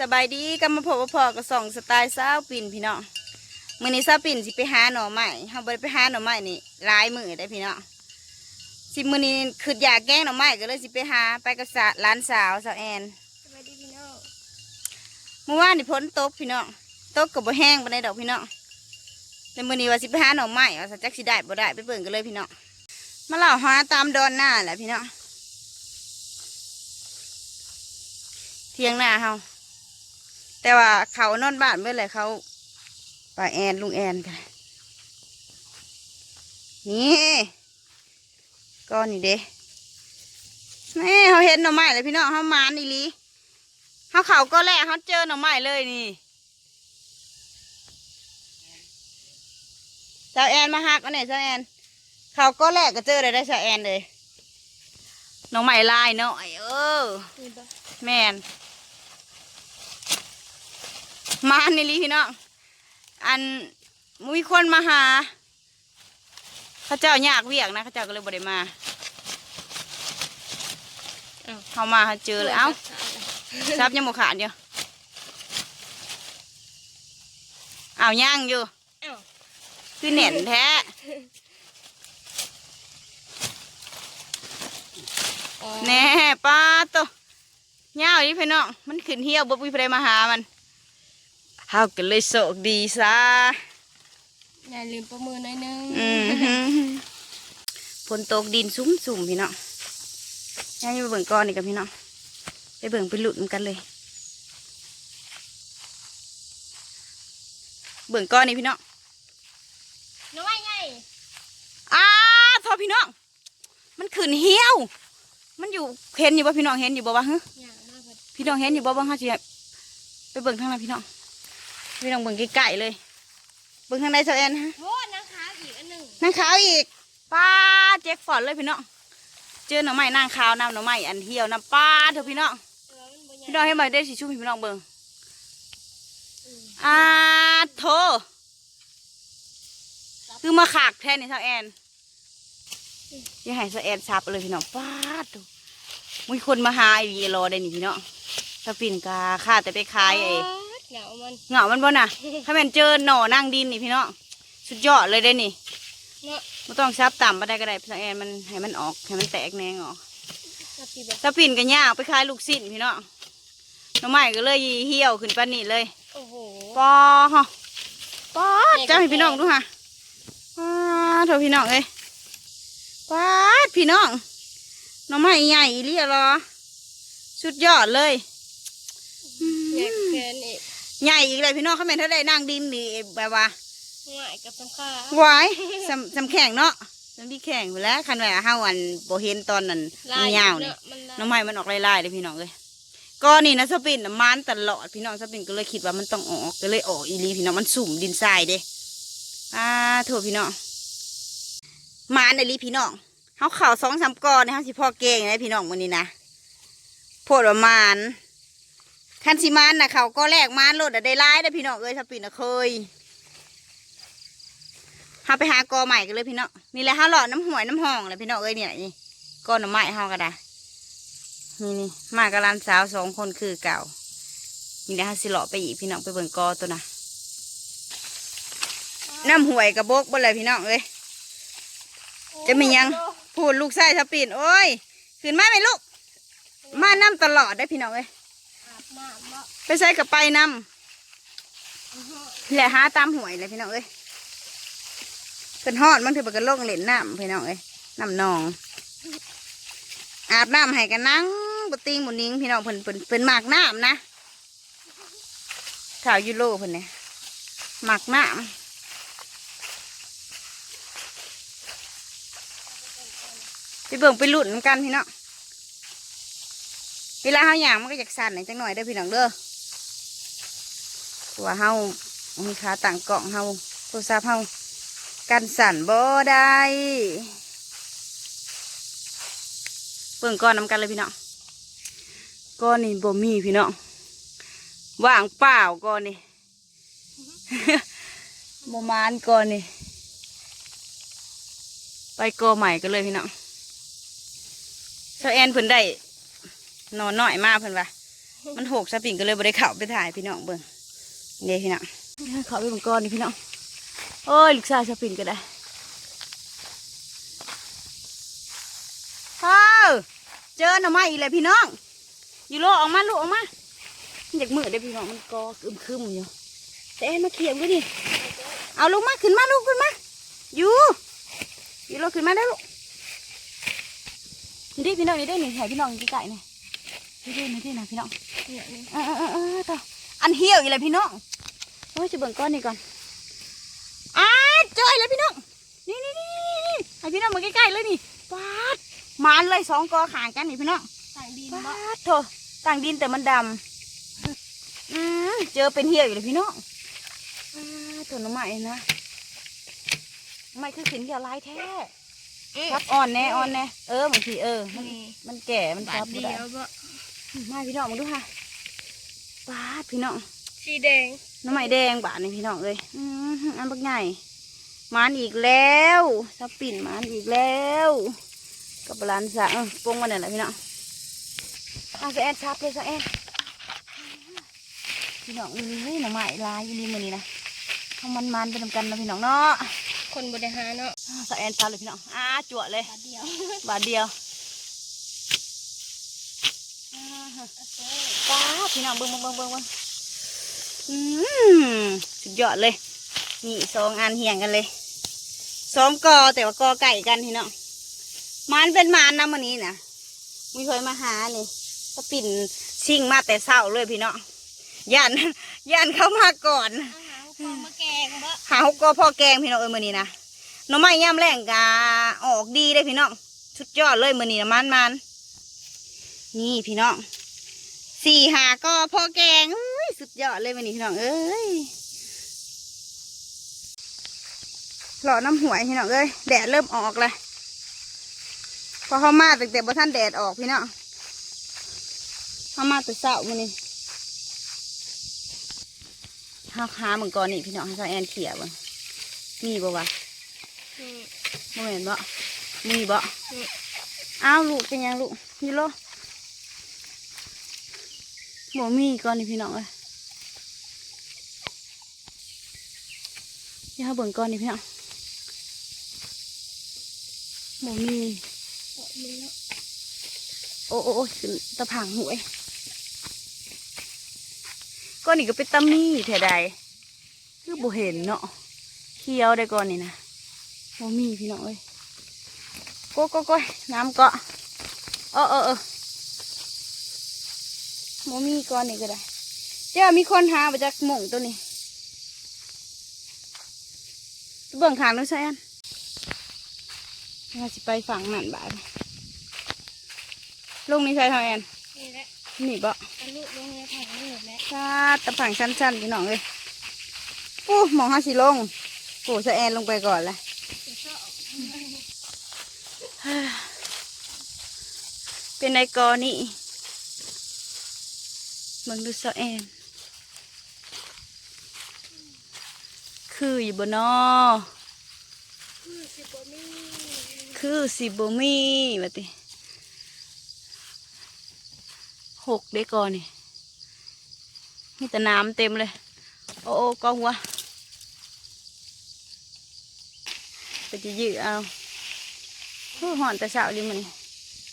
สบายดีก็มาพบกับพ่อกับส่องสไตล์สาวปิ่นพี่น้องมื้อนี้สาวปิ่นสิไปหาหน่อไม้เฮาบ่ได้ไปหาหน่อไม้นี่หลายมื้อได้อพี่น้องสิมื้อนี้คืออยากแกงหน่อไม้ก็เลยสิไปหาไปกับสะหลานสาวสาวแอนสวัสดีพี่น้องเมื่อวานนี่ฝนตกพี่น้องตกก็บ่แห้งปานใดดอกพี่น้องแต่มื้อนี้ว่าสิไปหาหน่อไม้ว่าสัจักสิได้บ่ได้ไปเบิ่งกันเลยพี่น้องมาเล่าหาตามดอนหน้าแหละพี่น้องเที่ยงหน้าเฮา แต่ว่าเขานอนบ้านเมื่อไรเขาป้าแอนลุงแอนกันนี่ก้อนนี่เด้แม่เขาเห็นหน่อไม้เลยพี่น้องเขามานอีลีเขาเขาก็แรกเขาเจอหน่อไม้เลยนี่สาวแอนมาหักอันไหนสาวแอนเขาก็แรกก็เจอเลยได้สาวแอนเลยหน่อไม้ลายเนาะเออ แม่น มาในลีพี่น้องอันมีคนมาหาเขาเจ้าอยากเวียกนะเขาเจ้าก็เลยบ่ได้มาเขามาเขาเจอเลยเอ้าซับยังบ่ขาดอยู่เอาย่างอยู่คือเหน็นแท้แน่ป้าโตเงาวนี่พี่น้องมันขึ้นเหี่ยวบ่มีใครมาหามัน เฮาก็เลยโชคดีซะอย่าลืมประมือหน่อยนึงอืมฝนตกดินซุ้มสุ่มๆพี่น้องย่างอยู่ไปเบิ่งก้อนนี่กับพี่น้องไปเบิ่งไปหลุดมันกันเลย เบิ่งก้อนนี่พี่น้องน้อยไงอ้าทอพี่น้องมันขึ้นเหี้ยว มันอยู่เห็นอยู่บ่พี่น้องเห็นอยู่บ่วะฮะอย่างมากเลยพี่น้องเห็นอยู่บ่บ้างฮะจีไปเบิ่งทางไหนพี่น้อง พี่น้องเบิ่งใกล้ๆเลย เบิ่งทางไหนเซาแอนฮะโทษนะคะอีกอันหนึ่งนางขาวอีกป้าแจ็คฟอร์ดเลยพี่น้องเจอหน่อไม้นางขาวนำหน่อไม้อันเหี่ยวน้ำป้าเถอะพี่น้องเออมันบ่ใหญ่พี่น้องเห็นไหมได้สิชุ่มพี่น้องเบิ่งอืมอ่าโถคือมาขากแทนนี่เซาแอนอย่าให้เซาแอนซับเลยพี่น้องป้าดโถมีคนมาหาอีรอได้นี่พี่น้องสปินกาค่าแต่ไปขายไอ้ เหงามันเหงามันบ่น่ะ ถ้าแม่นเจอหน่อนั่งดินนี่พี่น้องสุดยอดเลยได้นี่เนาะไม่ต้องซับต่ำไปได้ก็ได้พี่แอนมันให้มันออกให้มันแตกแหนงออกนับปีบอกถ้าปิ่นกันยากไปขายลูกสิ้นพี่น้องหน่อไม้ก็เลยเหี่ยวขึ้นปานนี้เลยโอ้โหปอฮะปอดจ้าให้พี่น้องดูฮะปาดเถอะพี่น้องเอ้ยปาดพี่น้องหน่อไม้ใหญ่อีเรียรอสุดยอดเลยแยกแกนอีก ใหญ่อีกเลยพี่น้องเขาแม่นถ้าได้นั่งดินนี่แบบว่าง่ายกับสังขาหวายสำสำแข่งเนาะสำที่แข่งไปแหล้วคันว่าเฮาอันบ่เห็นตอนนั้นมันยาวนี่มันน้องใหม่มันออกลายๆเลยพี่น้องเลยก็นี่นะสปินน่ะมันตลอดพี่น้องสปินก็เลยคิดว่ามันต้องออกก็เลยออกอีหลีพี่น้องมันสุ่มดินทรายเด้อ่าโถพี่น้องมันอีหลีพี่น้องเฮาเข่าสองสามก้อนเนี่ยเฮาสิพ่อเก่งเลยพี่น้องวันนี้นะโพดว่ามัน คันสิมันนะเขาก็แลกมันโลดได้ร้ายได้พี่น้องเอ้ยสปินะเคยเฮาไปหากอใหม่กันเลยพี่น้องนี่แหละเฮาหล่อน้ำหวยน้ำห้องเลยพี่น้องเอ้ยเนี่ยนี่ก้อนหน่อไม้เฮาก็ได้นี่นี่มากับหลานสาวสองคนคือเก่านี่แหละเฮาสิหล่อไปอีกพี่น้องไปเบิ่งกอตัวน่ะน้ำหวยกระบกบ่เลยพี่น้องเอ้ยจะมียังพูดลูกไส้ทับปีนโอ้ยขึ้นมาไหมลูกมาน้ำตลอดได้พี่น้องเอ้ย น้ำเนาะไปใส่กับไปน้ำแหละหาตามหวยเลยพี่น้องเอ้ยเป็นฮอดมันถือเป็นกระโลกเหล่นน้ำพี่น้องเอ้ยน้ำนอง อาบน้ำให้กันนั่งบติงหมุนิงพี่น้องเพิ่นเพิ่นเป็นหมากน้ำนะข่าวยูโรเพิ่นเนี่ยหมากน้ำไปเบิ่งไปหลุดนกันพี่น้อง เวลาเฮาย่างมันก็อยากสั่นหน่อยจังหน่อยเด้พี่น้องเด้อเพราะว่าเฮามีขาต่างเกล่องเฮาโทรศัพท์เฮากันสั่นบ่ได้เบิ่งก้อนน้ำกันเลยพี่น้องก้อนนี่บ่มีพี่น้องว่างเปล่าก้อนนี่บ่มานก้อนนี่ไปกอใหม่กันเลยพี่น้องเซาแอนเพิ่นได้ นอนน้อยมากเพิ่อนว่ามันหกสปิงก็เลยบ่ได้เข้าไปถ่ายพี่น้องเบิ่งเด้พี่น้องเข้าไปบิ่งก่อนี่พี่น้องโอ้ยลูกชายสปิงก็ได้เฮ้าเจอหน่อไม้อีกแล้วพี่น้อง อยู่โลออกมาลูกออกมาอยากมือได้พี่น้องมันกอคึมคึมอยู่แต่แมาเขียมก็ดิเอาลูกมาขึ้นมาลูกขึ้นมาอยู่อยู่โลขึ้นมาได้ลูกนี่พี่น้องนี่ได้หนึ่งแถวพี่น้องกล้ๆนี่นี่ย ดินี่ดินะพี่น้องเนี่นี่เออเออเออเออต่ออันเหี่ยวอีกเลยพี่น้องโอ้ยจะเบิ่งก้อนนี่ก่อนอ้าเจอแล้วพี่น้องนี่นี่นี่นี่นี่ให้พี่น้องมาใกล้ๆเลยนี่ปาดมานเลยสองกอขางกันนี่พี่น้องต่างดินปาบ่ดโถต่างดินแต่มันดำอืมเจอเป็นเหี่ยวอยู่เลยพี่น้องอ่าตัวน้ำใหม่นะไม่คือสินเหี่ยวลายแท้ครับอ่อนแน่อ่อนแน่เออบางทีเออมันมันแก่มันบาทับเดีบ่ได้ยวบ่ มาพี่น้องมาดูค่ะปาดพี่น้องสีแดงน้ำไหม้แดงบาทนี่พี่น้องเลยอืมอันบักใหญ่มานอีกแล้วซับปิ่นมานอีกแล้ว กับร้านสะเออปรุงมาเนี่ยแหละพี่น้องเอาสะแอนซับเลยสะแอนพี่น้องอุ้ยหน่อไม้ลายอยู่นี่มือนี้นะทำมันมันๆไปทำกันนะพี่น้องเนาะคนบริหารเนาะอ่าสะแอนซับเลยพี่น้องอ่าจวดเลยบาทเดียวบาทเดียวอ่าฮะ ป้าดพี่น้องเบิ้งเบิ้งเบิ้งเบิ้งเบิ้งอืมสุดยอดเลย นี่สองอันเหี่ยงกันเลยสองกอแต่ว่ากอไก่กันพี่น้องมันเป็นมันนะวันนี้นะมีเคยมาหานี่ก็ปิ่นชิ่งมาแต่เศร้าเลยพี่น้องย่านย่านเข้ามาก่อนอาหารความมาแกงบ่หาหกกอพ่อแกงพี่น้องเอ้ยมือนี้นะหน้องไม้ย่ำแรงกาออกดีเลยพี่น้องสุดยอดเลยมือนี้นะมันมันนี่พี่น้อง สี่หาก็พอแกงเอ้ยสุดยอดเลยวันนี้พี่น้องเอ้ยหล่อน้ำหวยพี่น้องเอ้ยแดดเริ่มออกเลยพอเข้ามาตั้งแต่บ่ท่านแดดออกพี่น้องเข้ามาแต่เช้ามื้อนี้ห้าหาเหมือนก่อนนี่พี่น้องให้ซาแอนเขี่ยเบ่งมีบ่วะนี่บ่เห็นบ่มีบ่นี่อ้าวลูกเป็นยังลูกนี่โล บ่มีก่อนนี่พี่น้องเอ้ยย่าเบิ่งก่อนนี่พี่น้องบ่มีบ่มีโอ้โอ้โอ้ขึ้นตะผังหวยก้อนนี่ก็เป็นตะมีแถใดคือบ่เห็นเนาะเคี้ยวได้ก่อนนี่นะบ่มีพี่น้องเอ้ยก้โก้โก้ยน้ำเกาะเออเออเออ บ่มีก่อนนี่ก็ได้เจ้ามีคนหามาจากหม่งตัวนี้เบิ่งขางนู้นใช่อันเราสิไปฝั่งนั่นบ่ายลงนี่ใช่ทางแอนนี่แหละนี่บ่อันนี้ลงในถังนี่แหละชาตะผังสั้นๆพี่น้องเลยปู้มองห้าสิลงปูสะแอนลงไปก่อนเลยจะชอบเป็นในกอนี่ เบิ่งดูสะแอน คืออยู่บนนอคือสิบมีคือสิบมีมาติหกได้ก่อนนี่มีแต่น้ำเต็มเลย โอ้โอ้กองหัวไปจะยืดเอาโอ้หอนแต่เช้าดิมัน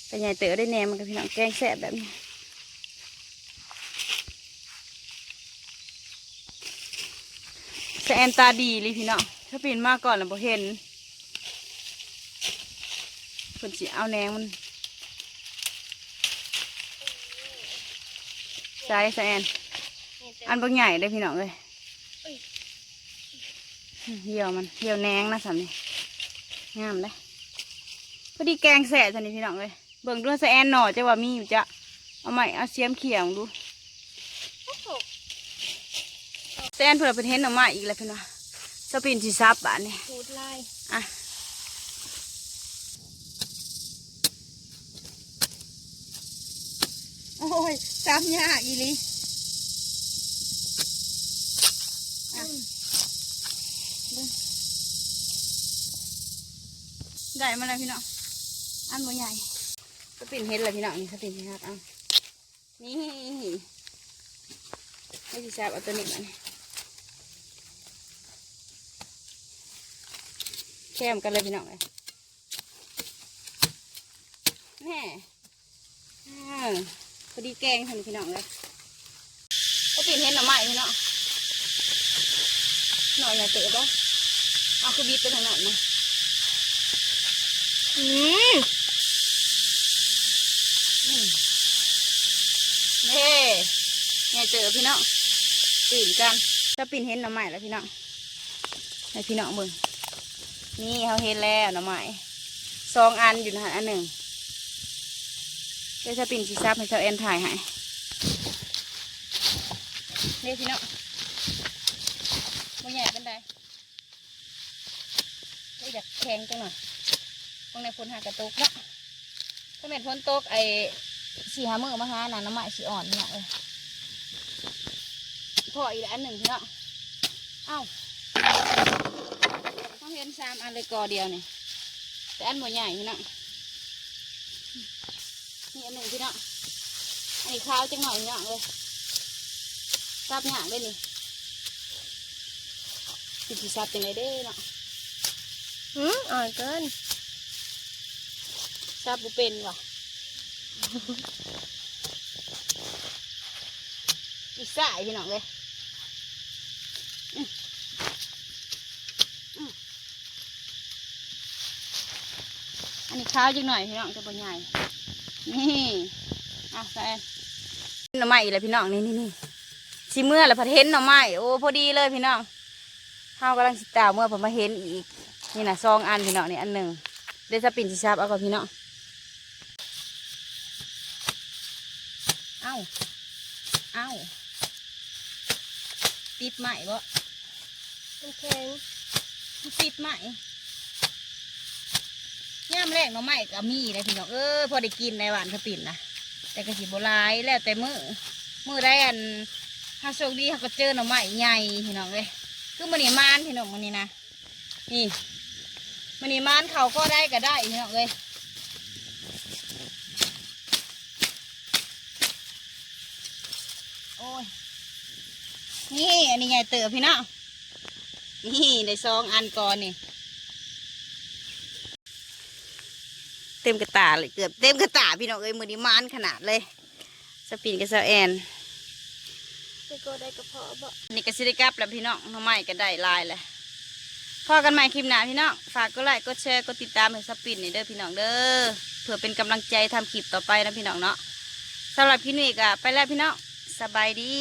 แต่ใหญ่เต๋อได้แนมมันกับพี่น้องแกงแสบแบบนี้ แสแอนตาดีเลยพี่น้องถ้าปีนมากก่อนแล้วบ่เห็นเพิ่นสิเอาแหนงมันใช่แซนอันบางใหญ่ได้พี่น้องเลยเหี่ยวมันเหี่ยวแหนงนะสันนี่งามเลยพอดีแกงแสะสันนี่พี่น้องเลยเบิ่งดูแซนหน่อจะว่ามีอยู่จะเอาใหม่เอาเสียมเขียงดู โอ้โห แซนเผื่อเป็นเห็นออกมาอีกแล้วเพี่นว่าสปินสีซับบานนี่พูดลายอะโอ้ยซับยากอีหลีได้มาแล้วพี่น้อง อันบ่ใหญ่สปินเห็ดเลยพี่น้องนี่สปินเห็ดเอานี่ไม่สิทราบเอาตัวนี้มัน แคมกันเลยพี่น้องเลยแน่อ้าพอดีแกงทำพี่น้องเลยก็ปีนเห็นหน่อไม้พี่น้องหน่อยอย่าเตะปะเอาคือบีบไปทางนั้นนะอืมนี่เน่ไงเจอพี่น้องตื่นกันจะปีนเห็นหน่อไม้แล้วพี่น้องให้พี่น้องเบิ่ง นี่เขาเห็นแล้วหน่อไม้สองอันอยู่นะอันหนึ่งเดี๋ยวจะปีนสีซับให้เจ้าแอนถ่ายให้นี่พี่น้องมันใหญ่เป็นไดไม่อยากแข็งจังหน่อยตรงในฝนหากระตุกเนาะถ้าเป็นฝนตกไอ้สีหามือมาหาหนาน้ำไม้สีอ่อนเนาะเอ้ยพออีกอันหนึ่งพี่น้องเอ้า เขาเห็นสามอันเลยกอเดียวนี่แต่อันบ่ใหญ่พี่น้องนี่อันหนึ่งพี่น้องอันนี้ขาวจังหน่อยพี่น้องเลยซับหยางได้นี่สิสิซับจังไรเด้เนาะอืมอ่อนเกินซับบุเป็นว่ะอีกสายพี่น้องเลยอืมอืม อันนี้ข้าวจังหน่อยพี่น้องจะบนใหญ่ นี่อะแฟนหน่อไม้อีกแล้วพี่น้องนี่นี่นี่สิเมื่อแล้วพัดเห็นหน่อไม้โอ้พอดีเลยพี่น้องข้าวกำลังสิตาวเมื่อผมมาเห็นอีก นี่นะซองอันพี่น้องนี่อันหนึ่งเดยวสปินสิชาบเอาก่อนพี่น้องเอ้าเอ้าติดใหม่บ่มันแข็งติดใหม่ ย่ามแรกเนาะใหม่ก็มีเลยพี่น้องเออพอได้กินในหวานสปินนะแต่ก็สิบหลายแล้วแต่มือมือได้อันถ้าโชคดีเขาก็เจอหน่อไม้ใหญ่พี่น้องเลยคือมันนี่มานพี่น้องมันนี่นะนี่มันนี่มานเขาก็ได้ก็ได้พี่น้องเลยโอ้ยนี่อันนี้ไงเติบพี่น้องนี่ได้ซองอันก่อนนี่ เต็มกระตาเลยเกือบเต็มกระตาพี่น้องเอ้ยมือนี้มานขนาดเลยสปินกับสาวแอนไปก็ได้กระเพาะบ่นี่ก็สิได้กลับแล้วพี่น้องทำไมก็ได้หลายเลยพอกันใหม่คลิปหน้าพี่น้องฝากกดไลค์กดแชร์กดติดตามให้สปินนี่เด้อพี่น้องเด้อเพื่อเป็นกำลังใจทำคลิปต่อไปนะพี่น้องเนาะสำหรับพี่นี่ก็ไปแล้วพี่น้องสบายดี